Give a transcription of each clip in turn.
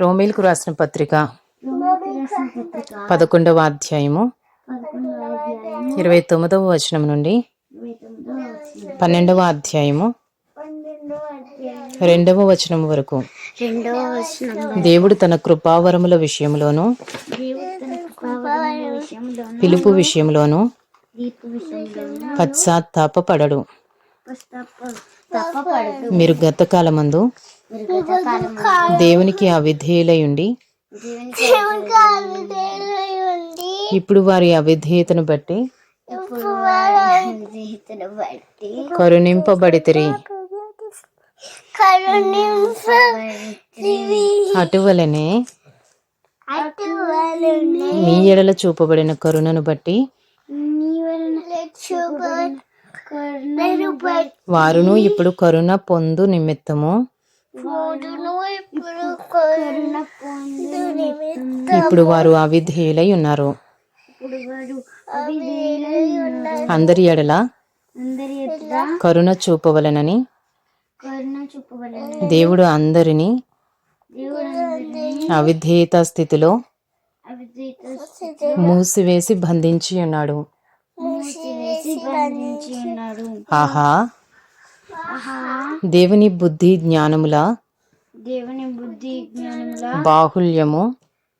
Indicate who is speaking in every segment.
Speaker 1: రోమిల్కు రాసిన పత్రిక పదకొండవ అధ్యాయము ఇరవై తొమ్మిదవ వచనం నుండి పన్నెండవ అధ్యాయము రెండవ వచనం వరకు. దేవుడు తన కృపావరముల విషయంలోను పిలుపు విషయంలోను
Speaker 2: పశ్చాత్తాపడడు
Speaker 1: పశ్చాత్తాపపడడు. మీరు గతకాలమందు
Speaker 2: మందు
Speaker 1: దేవునికి అవిధేయులయుండి ఇప్పుడు వారి అవిధేయతను బట్టి
Speaker 2: బట్టి
Speaker 1: కరుణింపబడితిరి. అటువలనే మీ ఎడల చూపబడిన కరుణను బట్టి వారును ఇప్పుడు కరుణ పొందు నిమిత్తము ఇప్పుడు వారు అవిధేయులై ఉన్నారు.
Speaker 2: ఇప్పుడు వారు అవిధేయులై ఉన్నారు.
Speaker 1: అందరి ఎడల కరుణ చూపవలనని దేవుడు అందరినీ అవిధేయత స్థితిలో మూసివేసి బంధించి ఉన్నాడు. ఆహా! దేవుని బుద్ధి జ్ఞానముల
Speaker 2: దేవుని బుద్ధి జ్ఞానముల
Speaker 1: బాహుల్యము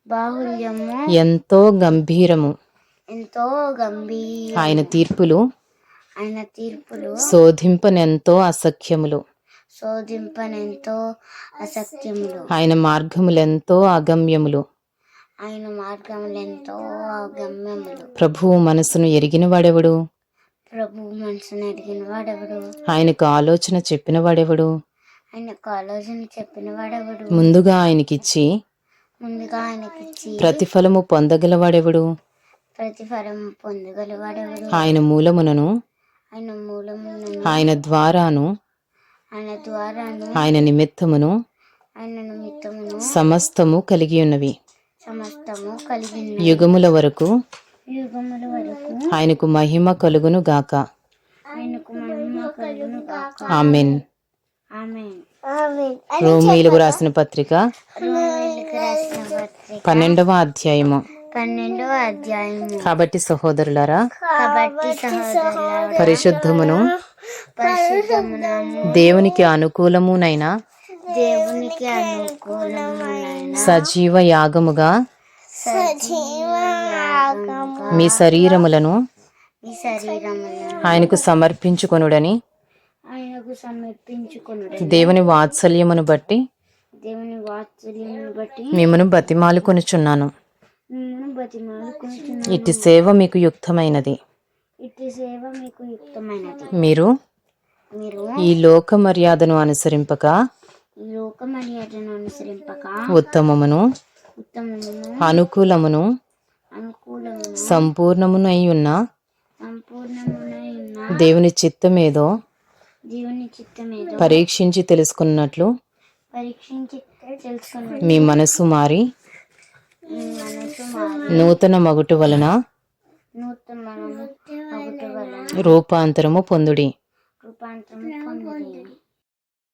Speaker 2: బాహుల్యము
Speaker 1: ఎంతో గంభీరము.
Speaker 2: ఎంతో గంభీర
Speaker 1: ఆయన తీర్పులు
Speaker 2: ఆయన తీర్పులు
Speaker 1: శోధింపనెంతో అసఖ్యములు.
Speaker 2: శోధింపనెంతో అసత్యములు
Speaker 1: ఆయన మార్గములెంతో అగమ్యములు.
Speaker 2: ఆయన మార్గములెంతో అగమ్యములు.
Speaker 1: ప్రభువు మనసును ఎరిగిన వాడెవడు
Speaker 2: ప్రభు మనసును ఎరిగిన వాడెవడు?
Speaker 1: ఆయనకు ఆలోచన చెప్పిన వాడెవడు?
Speaker 2: ఆయనకు ఆలోచన చెప్పిన వాడెవడు?
Speaker 1: ముందుగా ఆయనకిచ్చి
Speaker 2: ముందుగా ఆయనకిచ్చి
Speaker 1: ప్రతిఫలము పొందగలవాడెవడు
Speaker 2: ప్రతిఫలం పొందగలవాడెవడు
Speaker 1: ఆయన మూలమునను
Speaker 2: ఆయన మూలమును
Speaker 1: ఆయన ద్వారాను
Speaker 2: ఆయన ద్వారాను
Speaker 1: ఆయన నిమిత్తమును
Speaker 2: ఆయన నిమిత్తమును
Speaker 1: సమస్తము కలిగి ఉన్నవి.
Speaker 2: సమస్తము
Speaker 1: వరకు
Speaker 2: యుగముల వరకు
Speaker 1: ఆయనకు మహిమ కలుగును గాక.
Speaker 2: ఆయనకు మహిమ కలుగును గాక.
Speaker 1: ఆమెన్.
Speaker 2: ఆమె
Speaker 1: రోమీలకు రాసిన పత్రిక పన్నెండవ అధ్యాయము.
Speaker 2: పన్నెండవ అధ్యాయము.
Speaker 1: కాబట్టి సహోదరులారా పరిశుద్ధమును దేవునికి అనుకూలమునైన
Speaker 2: దేవునికి అనుకూలమైన
Speaker 1: సజీవ యాగముగా
Speaker 2: సజీవముగా
Speaker 1: మీ శరీరములను ఆయనకు సమర్పించుకొనుడని
Speaker 2: ఆయనకు
Speaker 1: దేవుని వాత్సల్యమును బట్టి
Speaker 2: దేవుని వాత్సల్యమును బట్టి
Speaker 1: మిమ్మను బతిమాలుకొనుచున్నాను. ఇట్టి సేవ మీకు యుక్తమైనది.
Speaker 2: ఇట్టి సేవ మీకు యుక్తమైనది.
Speaker 1: మీరు
Speaker 2: మీరు
Speaker 1: ఈ లోక మర్యాదను అనుసరింపక
Speaker 2: ఈ లోక మర్యాదను అనుసరింపక
Speaker 1: ఉత్తమమును అనుకూలమును సంపూర్ణమునై ఉన్న దేవుని చిత్తమేదో పరీక్షించి తెలుసుకున్నట్లు మీ మనసు మారి నూతన మగుటు వలన
Speaker 2: ఒకటి వలన
Speaker 1: రూపాంతరము పొందుడి.